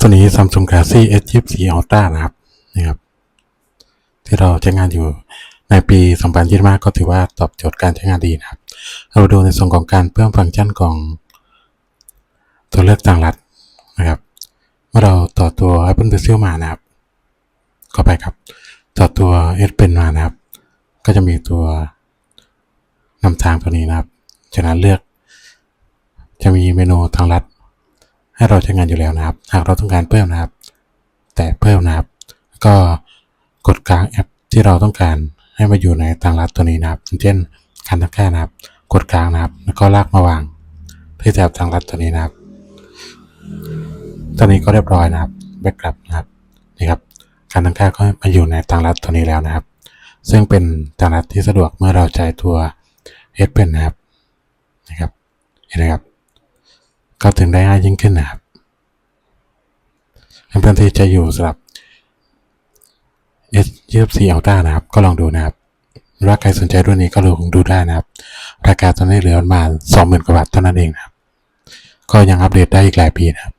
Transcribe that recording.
ตัวนี้ Samsung Galaxy S24 Ultra นะครับนะครับ ที่เราใช้งานอยู่ในปี2025ก็ถือว่าตอบโจทย์การใช้งานดีนะครับ เรามาดูในส่วนของการเพิ่มฟังก์ชันของ ตัวเลือกต่างรัฐนะครับเมื่อเราต่อตัว Apple Pencil มานะครับเข้าไปครับ ต่อตัว S Pen มานะครับ ก็จะมีตัวนำทางตัวนี้นะครับจากนั้นเลือก จะมีเมนูทางลัด ให้เราใช้งานอยู่แล้วนะครับ หากเราต้องการเพิ่มนะครับ แต่เพิ่มนะครับ ก็กดกลางแอปที่เราต้องการให้มาอยู่ในทางลัดตัวนี้นะครับ เช่นการตั้งค่านะครับ กดกลางนะครับ แล้วก็ลากมาวางที่แถบทางลัดตัวนี้นะครับ ตอนนี้ก็เรียบร้อยนะครับแบ็กกลับนะครับนี่ครับ การตั้งค่าก็มาอยู่ในทางลัดตัวนี้แล้วนะครับ ซึ่งเป็นทางลัดที่สะดวกเมื่อเราใช้ตัว S Pen นะครับนะครับเห็นไหมครับ ก็ถึงได้ง่ายยิ่งขึ้นนะครับเพื่อนที่จะอยู่สำหรับ S 24 Ultra นะครับ ก็ลองดูนะครับว่าใครสนใจรุ่นนี้ก็ลองดูได้นะครับ ราคาตอนนี้เหลือประมาณ20,000กว่าบาทเท่านั้นเองนะครับ ก็ยังอัปเดตได้อีกหลายปีนะครับ